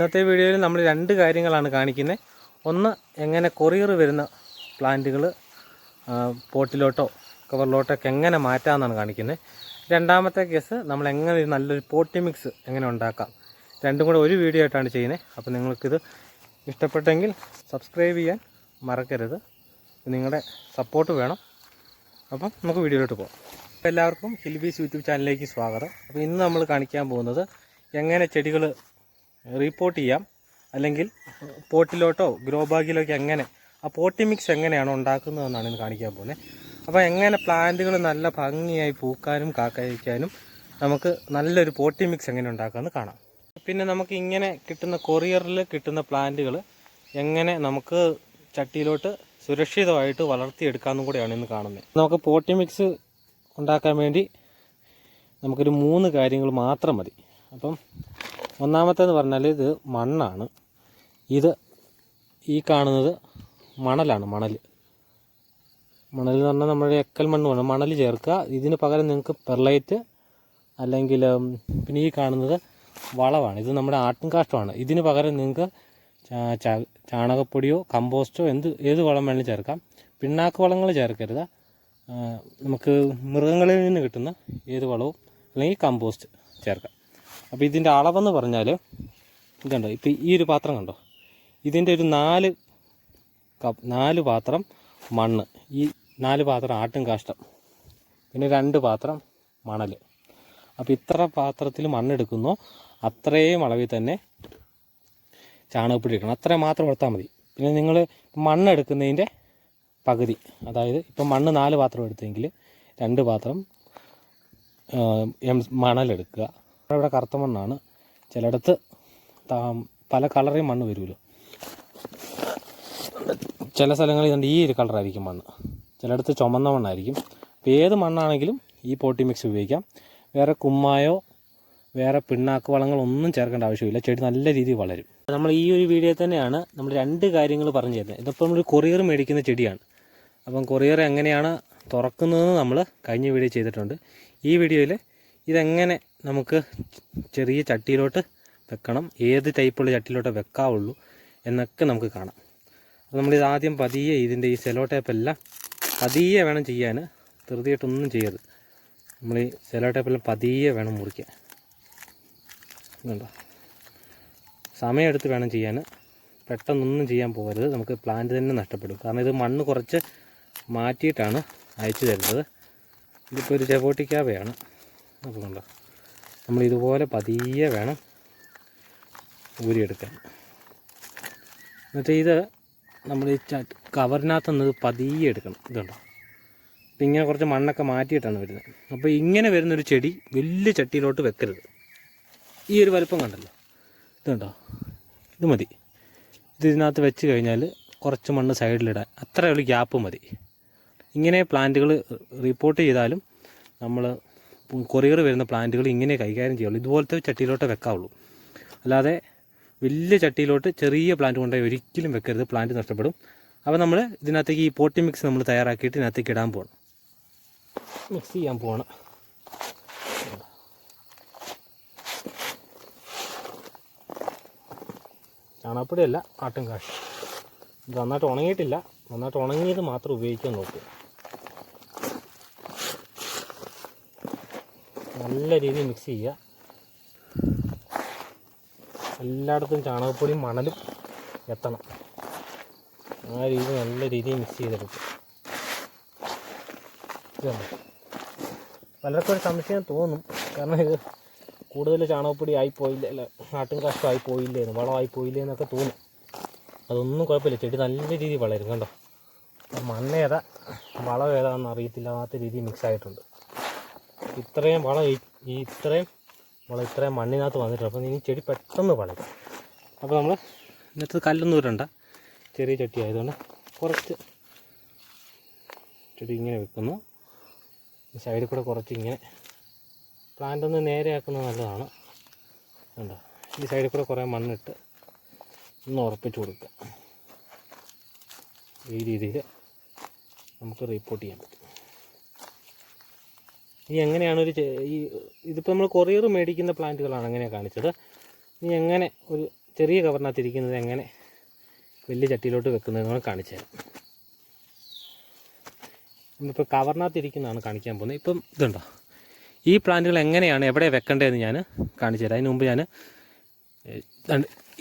ഇന്നത്തെ വീഡിയോയിൽ നമ്മൾ രണ്ട് കാര്യങ്ങളാണ് കാണിക്കുന്നത്. ഒന്ന് എങ്ങനെ കൊറിയർ വരുന്ന പ്ലാന്റുകൾ പോട്ടിലോട്ടോ കവറിലോട്ടോ ഒക്കെ എങ്ങനെ മാറ്റാമെന്നാണ് കാണിക്കുന്നത്. രണ്ടാമത്തെ കേസ് നമ്മൾ എങ്ങനെ നല്ലൊരു പോട്ടി മിക്സ് എങ്ങനെ ഉണ്ടാക്കാം. രണ്ടും കൂടെ ഒരു വീഡിയോ ആയിട്ടാണ് ചെയ്യുന്നത്. അപ്പോൾ നിങ്ങൾക്കിത് ഇഷ്ടപ്പെട്ടെങ്കിൽ സബ്സ്ക്രൈബ് ചെയ്യാൻ മറക്കരുത്. നിങ്ങളുടെ സപ്പോർട്ട് വേണം. അപ്പം നമുക്ക് വീഡിയോയിലോട്ട് പോകാം. എല്ലാവർക്കും ഹിൽബീസ് യൂട്യൂബ് ചാനലിലേക്ക് സ്വാഗതം. അപ്പോൾ ഇന്ന് നമ്മൾ കാണിക്കാൻ പോകുന്നത് എങ്ങനെ ചെടികൾ റീപ്പോർട്ട് ചെയ്യാം. അല്ലെങ്കിൽ പോട്ടിലോട്ടോ ഗ്രോ ബാഗിലോക്കെ എങ്ങനെ ആ പോട്ടി മിക്സ് എങ്ങനെയാണ് ഉണ്ടാക്കുന്നതെന്നാണ് ഇന്ന് കാണിക്കാൻ പോകുന്നത്. അപ്പോൾ എങ്ങനെ പ്ലാന്റുകൾ നല്ല ഭംഗിയായി പൂക്കാനും കാക്കയക്കാനും നമുക്ക് നല്ലൊരു പോട്ടി മിക്സ് എങ്ങനെ ഉണ്ടാക്കാമെന്ന് കാണാം. പിന്നെ നമുക്ക് ഇങ്ങനെ കിട്ടുന്ന കൊറിയറിൽ കിട്ടുന്ന പ്ലാന്റുകൾ എങ്ങനെ നമുക്ക് ചട്ടിയിലോട്ട് സുരക്ഷിതമായിട്ട് വളർത്തിയെടുക്കാമെന്നും കൂടെയാണ് ഇന്ന് കാണുന്നത്. നമുക്ക് പോട്ടി മിക്സ് ഉണ്ടാക്കാൻ വേണ്ടി നമുക്കൊരു മൂന്ന് കാര്യങ്ങൾ മാത്രം മതി. അപ്പം ഒന്നാമത്തേന്ന് പറഞ്ഞാൽ ഇത് മണ്ണാണ്. ഇത് ഈ കാണുന്നത് മണലാണ് മണൽ മണൽ എന്ന് പറഞ്ഞാൽ നമ്മുടെ എക്കൽ മണ്ണ് വേണം മണൽ ചേർക്കുക. ഇതിന് പകരം നിങ്ങൾക്ക് പെർലൈറ്റ് അല്ലെങ്കിൽ പിന്നെ ഈ കാണുന്നത് വളമാണ്. ഇത് നമ്മുടെ ആട്ടും കാഷ്ടമാണ് ഇതിന് പകരം നിങ്ങൾക്ക് ചാണകപ്പൊടിയോ കമ്പോസ്റ്റോ എന്ത് ഏത് വളം വേണമെങ്കിലും ചേർക്കാം. പിണ്ണാക്ക് വളങ്ങൾ ചേർക്കരുത്. നമുക്ക് മൃഗങ്ങളിൽ നിന്ന് കിട്ടുന്ന ഏത് വളവും അല്ലെങ്കിൽ കമ്പോസ്റ്റ് ചേർക്കാം. അപ്പോൾ ഇതിന്റെ അളവെന്ന് പറഞ്ഞാൽ ഇതുണ്ടോ? ഇപ്പോൾ ഈ ഒരു പാത്രം കണ്ടോ? ഇതിന്റെ ഒരു നാല് കപ്പ് നാല് പാത്രം മണ്ണ്. ഈ നാല് പാത്രം ആട്ടും കാഷ്ടം. പിന്നെ രണ്ട് പാത്രം മണൽ അപ്പോൾ ഇത്ര പാത്രത്തിൽ മണ്ണെടുക്കുന്നോ. അത്രയും അളവിൽ തന്നെ ചാണകപ്പൊടി എടുക്കണം അത്രയും മാത്രം എടുത്താൽ മതി. പിന്നെ നിങ്ങൾ മണ്ണെടുക്കുന്നതിന്റെ പകുതി അതായത് ഇപ്പം മണ്ണ് നാല് പാത്രം എടുത്തെങ്കിൽ രണ്ട് പാത്രം മണലെടുക്കുക. ഇവിടെ കറുത്ത മണ്ണാണ് ചിലയിടത്ത് പല കളറിൽ മണ്ണ് വരുമല്ലോ ചില സ്ഥലങ്ങളിൽ ഇതുണ്ട് ഈ ഒരു കളറായിരിക്കും മണ്ണ്. ചിലയിടത്ത് ചുമന്ന മണ്ണായിരിക്കും. അപ്പോൾ ഏത് മണ്ണാണെങ്കിലും ഈ പോട്ടി മിക്സ് ഉപയോഗിക്കാം. വേറെ കുമ്മായോ വേറെ പിണ്ണാക്ക് വളങ്ങളൊന്നും ചേർക്കേണ്ട ആവശ്യമില്ല. ചെടി നല്ല രീതിയിൽ വളരും. നമ്മൾ ഈ ഒരു വീഡിയോ തന്നെയാണ് നമ്മൾ രണ്ട് കാര്യങ്ങൾ പറഞ്ഞു തരുന്നത്. ഇതിപ്പോൾ നമ്മൾ കൊറിയർ മേടിക്കുന്ന ചെടിയാണ്. അപ്പം കൊറിയർ എങ്ങനെയാണ് തുറക്കുന്നതെന്ന് നമ്മൾ കഴിഞ്ഞ വീഡിയോ ചെയ്തിട്ടുണ്ട്. ഈ വീഡിയോയിൽ ഇതെങ്ങനെ നമുക്ക് ചെറിയ ചട്ടിയിലോട്ട് വെക്കണം. ഏത് ടൈപ്പുള്ള ചട്ടിയിലോട്ട് വെക്കാവുള്ളൂ എന്നൊക്കെ നമുക്ക് കാണാം. അപ്പോൾ നമ്മളിത് ആദ്യം പതിയെ ഇതിന്റെ ഈ സെലോ ടേപ്പെല്ലാം പതിയെ വേണം ചെയ്യാൻ. ധൃതിയായിട്ടൊന്നും ചെയ്യരുത്. നമ്മൾ ഈ സെലോ ടേപ്പെല്ലാം പതിയെ വേണം മുറിക്കാൻ. സമയമെടുത്ത് വേണം ചെയ്യാൻ. പെട്ടെന്നൊന്നും ചെയ്യാൻ പോകരുത്. നമുക്ക് പ്ലാന്റ് തന്നെ നഷ്ടപ്പെടും. കാരണം ഇത് മണ്ണ് കുറച്ച് മാറ്റിയിട്ടാണ് അയച്ചു തരുന്നത്. ഇതിപ്പോൾ ഒരു ചെവോട്ടിക്കാവയാണ് അപ്പോൾ നമ്മൾ ഇതുപോലെ പതിയെ വേണം ഊരിയെടുക്കാൻ. എന്നിട്ട് ഇത് നമ്മൾ ഈ കവറിനകത്ത് നിന്ന് പതിയെ എടുക്കണം. ഇതുണ്ടോ? അപ്പം ഇങ്ങനെ കുറച്ച് മണ്ണൊക്കെ മാറ്റിയിട്ടാണ് വരുന്നത്. അപ്പോൾ ഇങ്ങനെ വരുന്നൊരു ചെടി വലിയ ചട്ടിയിലോട്ട് വെക്കരുത്. ഈ ഒരു വലുപ്പം കണ്ടല്ലോ? ഇതുണ്ടോ? ഇത് മതി. ഇത് ഇതിനകത്ത് വെച്ച് കഴിഞ്ഞാൽ കുറച്ച് മണ്ണ് സൈഡിലിടാൻ അത്രയുള്ള ഗ്യാപ്പ് മതി. ഇങ്ങനെ പ്ലാന്റുകൾ റിപ്പോർട്ട് ചെയ്താലും നമ്മൾ കൊറിയർ വരുന്ന പ്ലാന്റുകൾ ഇങ്ങനെ കൈകാര്യം ചെയ്യുള്ളൂ. ഇതുപോലത്തെ ചട്ടിയിലോട്ട് വെക്കാവുള്ളൂ. അല്ലാതെ വലിയ ചട്ടിയിലോട്ട് ചെറിയ പ്ലാന്റ് കൊണ്ടുപോയി ഒരിക്കലും വെക്കരുത്. പ്ലാന്റ് നഷ്ടപ്പെടും. അപ്പോൾ നമ്മൾ ഇതിനകത്തേക്ക് ഈ പോട്ടി മിക്സ് നമ്മൾ തയ്യാറാക്കിയിട്ട് ഇതിനകത്തേക്ക് ഇടാൻ പോകണം മിക്സ് ചെയ്യാൻ പോവാണ്. ചാണകപ്പൊടിയല്ല ആട്ടും കാഷ് ഇത് നന്നായിട്ട് ഉണങ്ങിയിട്ടില്ല. നന്നായിട്ട് ഉണങ്ങിയത് മാത്രം ഉപയോഗിക്കാൻ നോക്കുക നല്ല രീതിയിൽ മിക്സ് ചെയ്യുക. എല്ലായിടത്തും ചാണകപ്പൊടിയും മണലും എത്തണം. ആ രീതി നല്ല രീതിയിൽ മിക്സ് ചെയ്തെടുക്കും പലർക്കും ഒരു സംശയം തോന്നും. കാരണം ഇത് കൂടുതൽ ചാണകപ്പൊടി ആയിപ്പോയില്ല അല്ല ആട്ടും കാഷ്ടമായി പോയില്ലേന്ന് വളമായി പോയില്ലേ എന്നൊക്കെ തോന്നും. അതൊന്നും കുഴപ്പമില്ല. ചെടി നല്ല രീതിയിൽ വളരും. കണ്ടോ? മണ്ണേതാ വളം ഏതാണെന്ന് അറിയത്തില്ലാത്ത രീതിയിൽ മിക്സ് ആയിട്ടുണ്ട്. ഇത്രയും വളം ഈ ഇത്രയും വളം ഇത്രയും മണ്ണിനകത്ത് വന്നിട്ടുണ്ട്. അപ്പോൾ ഇനി ചെടി പെട്ടെന്ന് വളരും. അപ്പോൾ നമ്മൾ ഇന്നത്തെ കല്ലൊന്നും ഇടണ്ട. ചെറിയ ചട്ടി ആയതുകൊണ്ട് കുറച്ച് ചെടി ഇങ്ങനെ വെക്കുന്നു. സൈഡിൽ കൂടെ കുറച്ച് ഇങ്ങനെ പ്ലാന്റ് ഒന്ന് നേരെയാക്കുന്നത് നല്ലതാണ്. കണ്ടോ? ഈ സൈഡിൽ കൂടെ കുറേ മണ്ണിട്ട് ഒന്ന് ഉറപ്പിച്ച് കൊടുക്കുക. ഈ രീതിയിൽ നമുക്ക് റിപ്പോർട്ട് ചെയ്യാൻ പറ്റും. ഈ എങ്ങനെയാണ് ഒരു ഈ ഇതിപ്പോൾ നമ്മൾ കൊറിയർ മേടിക്കുന്ന പ്ലാന്റുകളാണ് അങ്ങനെ കാണിച്ചത്. ഇനി എങ്ങനെ ഒരു ചെറിയ കവറിനകത്ത് ഇരിക്കുന്നത് എങ്ങനെ വലിയ ചട്ടിയിലോട്ട് വെക്കുന്നതെന്ന് നമ്മൾ കാണിച്ചു തരാം. നമ്മളിപ്പോൾ കവറിനകത്ത് ഇരിക്കുന്നതാണ് കാണിക്കാൻ പോകുന്നത്. ഇപ്പം ഇതുണ്ടോ? ഈ പ്ലാന്റുകൾ എങ്ങനെയാണ് എവിടെ വെക്കേണ്ടതെന്ന് ഞാൻ കാണിച്ചു തരാം. അതിന് മുമ്പ് ഞാൻ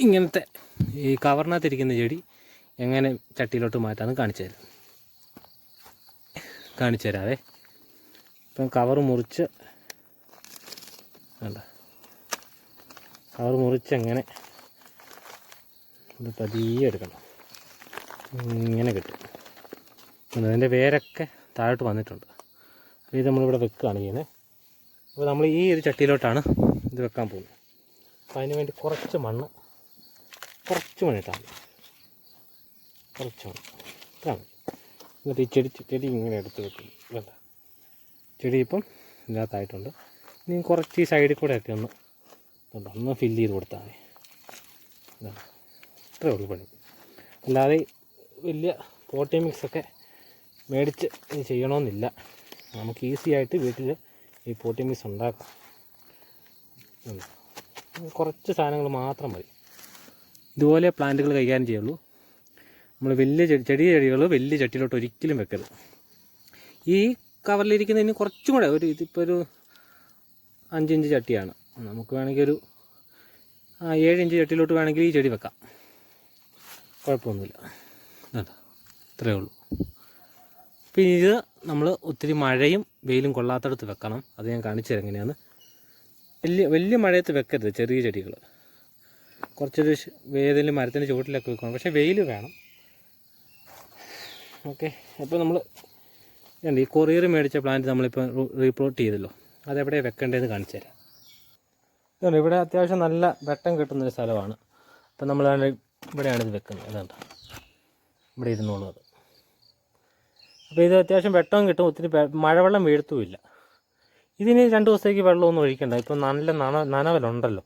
ഇങ്ങനത്തെ ഈ കവറിനകത്ത് ഇരിക്കുന്ന ചെടി എങ്ങനെ ചട്ടിയിലോട്ട് മാറ്റാമെന്ന് കാണിച്ചു തരാം. കാണിച്ചു തരാവേ. ഇപ്പം കവർ മുറിച്ച് വേണ്ട കവർ മുറിച്ച് എങ്ങനെ ഇത് പതിയെ എടുക്കണം. ഇങ്ങനെ കിട്ടും. അതിന്റെ വേരൊക്കെ താഴോട്ട് വന്നിട്ടുണ്ട്. അപ്പോൾ ഇത് നമ്മളിവിടെ വെക്കുകയാണ് ചെയ്യുന്നത്. അപ്പോൾ നമ്മൾ ഈ ഒരു ചട്ടിയിലോട്ടാണ് ഇത് വെക്കാൻ പോകുന്നത്. അപ്പോൾ അതിന് വേണ്ടി കുറച്ച് മണ്ണ് കുറച്ച് മണ്ണ് ഇട്ടാൽ കുറച്ച് മണ്ണ്. ഇതാണ് എന്നിട്ട് ഈ ചെടി ചെടി ഇങ്ങനെ എടുത്ത് വെക്കും. വേണ്ട ചെടി ഇപ്പം ഇതിനകത്തായിട്ടുണ്ട്. ഇനി കുറച്ച് ഈ സൈഡിൽ കൂടെയൊക്കെ ഒന്ന് ഒന്ന് ഫില്ല് ചെയ്ത് കൊടുത്താൽ മതി. ഇതാണ് ഇത്രേ ഉള്ളൂ പണി. അല്ലാതെ വലിയ പോട്ടി മിക്സൊക്കെ മേടിച്ച് ഇത് ചെയ്യണമെന്നില്ല. നമുക്ക് ഈസി ആയിട്ട് വീട്ടിൽ ഈ പോട്ടി മിക്സ് ഉണ്ടാക്കാം. കുറച്ച് സാധനങ്ങൾ മാത്രം മതി. ഇതുപോലെ പ്ലാന്റുകൾ കൈകാര്യം ചെയ്യുള്ളൂ. നമ്മൾ വലിയ ചെടി ചെടികൾ വലിയ ചട്ടിയിലോട്ട് ഒരിക്കലും വെക്കരുത്. ഈ കവറിലിരിക്കുന്നതിന് കുറച്ചും കൂടെ ഒരു ഇതിപ്പോൾ ഒരു അഞ്ചിഞ്ച് ചട്ടിയാണ്. നമുക്ക് വേണമെങ്കിൽ ഒരു ഏഴ് ഇഞ്ച് ചട്ടിയിലോട്ട് വേണമെങ്കിൽ ഈ ചെടി വെക്കാം. കുഴപ്പമൊന്നുമില്ല. ഇത്രയേ ഉള്ളൂ. പിന്നെ ഇത് നമ്മൾ ഒത്തിരി മഴയും വെയിലും കൊള്ളാത്തടത്ത് വെക്കണം. അത് ഞാൻ കാണിച്ചു തരാം എങ്ങനെയാണ് വലിയ വലിയ മഴയത്ത് വെക്കരുത് ചെറിയ ചെടികൾ കുറച്ചൊരു ഏതെങ്കിലും മരത്തിന്റെ ചുവട്ടിലൊക്കെ വെക്കണം. പക്ഷേ വെയിൽ വേണം. ഓക്കെ. അപ്പോൾ നമ്മൾ ഈ കൊറിയർ മേടിച്ച പ്ലാന്റ് നമ്മളിപ്പോൾ റീപ്ലോട്ട് ചെയ്തല്ലോ. അതെവിടെ വെക്കേണ്ടതെന്ന് കാണിച്ചു തരാം. ഇതുണ്ട് ഇവിടെ അത്യാവശ്യം നല്ല വെട്ടം കിട്ടുന്നൊരു സ്ഥലമാണ്. അപ്പം നമ്മൾ ഇവിടെയാണ് ഇത് വെക്കുന്നത്. അതുകൊണ്ട് ഇവിടെ ഇരുന്നോളൂ അത്. അപ്പോൾ ഇത് അത്യാവശ്യം വെട്ടവും കിട്ടും ഒത്തിരി മഴവെള്ളം വീഴ്ത്തുമില്ല. ഇതിന് രണ്ട് ദിവസത്തേക്ക് വെള്ളമൊന്നും ഒഴിക്കണ്ട. ഇപ്പം നല്ല നന നനവലുണ്ടല്ലോ.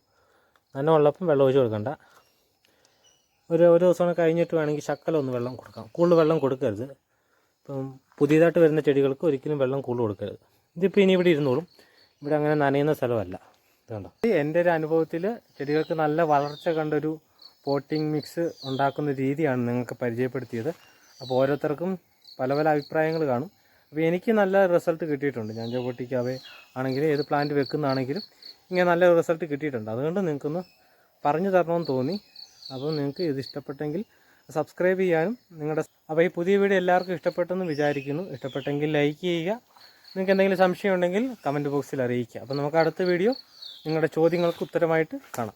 നനവുള്ളപ്പം വെള്ളം ഒഴിച്ച് കൊടുക്കണ്ട. ഒരു ഒരു ദിവസം കഴിഞ്ഞിട്ട് വേണമെങ്കിൽ ശക്കലൊന്ന് വെള്ളം കൊടുക്കാം. കൂടുതൽ വെള്ളം കൊടുക്കരുത്. ഇപ്പം പുതിയതായിട്ട് വരുന്ന ചെടികൾക്ക് ഒരിക്കലും വെള്ളം കൂടുതൽ കൊടുക്കരുത്. ഇതിപ്പോൾ ഇനി ഇവിടെ ഇരുന്നോളും. ഇവിടെ അങ്ങനെ നനയുന്ന സ്ഥലമല്ല. ഇതുണ്ടോ എന്റെ ഒരു അനുഭവത്തിൽ ചെടികൾക്ക് നല്ല വളർച്ച കണ്ടൊരു പോട്ടിംഗ് മിക്സ് ഉണ്ടാക്കുന്ന രീതിയാണ് നിങ്ങൾക്ക് പരിചയപ്പെടുത്തിയത്. അപ്പോൾ ഓരോരുത്തർക്കും പല പല അഭിപ്രായങ്ങൾ കാണും. അപ്പോൾ എനിക്ക് നല്ല റിസൾട്ട് കിട്ടിയിട്ടുണ്ട്. ഞാൻ ചോട്ടിക്കാവേ ആണെങ്കിലും ഏത് പ്ലാന്റ് വെക്കുന്നതാണെങ്കിലും ഇങ്ങനെ നല്ല റിസൾട്ട് കിട്ടിയിട്ടുണ്ട്. അതുകൊണ്ട് നിങ്ങൾക്കൊന്ന് പറഞ്ഞു തരണമെന്ന് തോന്നി. അപ്പോൾ നിങ്ങൾക്ക് ഇത് ഇഷ്ടപ്പെട്ടെങ്കിൽ സബ്സ്ക്രൈബ് ചെയ്യാനും നിങ്ങളുടെ അപ്പോൾ ഈ പുതിയ വീഡിയോ എല്ലാവർക്കും ഇഷ്ടപ്പെട്ടെന്ന് വിചാരിക്കുന്നു. ഇഷ്ടപ്പെട്ടെങ്കിൽ ലൈക്ക് ചെയ്യുക. നിങ്ങൾക്ക് എന്തെങ്കിലും സംശയം ഉണ്ടെങ്കിൽ കമന്റ് ബോക്സിൽ അറിയിക്കുക. അപ്പോൾ നമുക്ക് അടുത്ത വീഡിയോ നിങ്ങളുടെ ചോദ്യങ്ങൾക്ക് ഉത്തരമായിട്ട് കാണാം.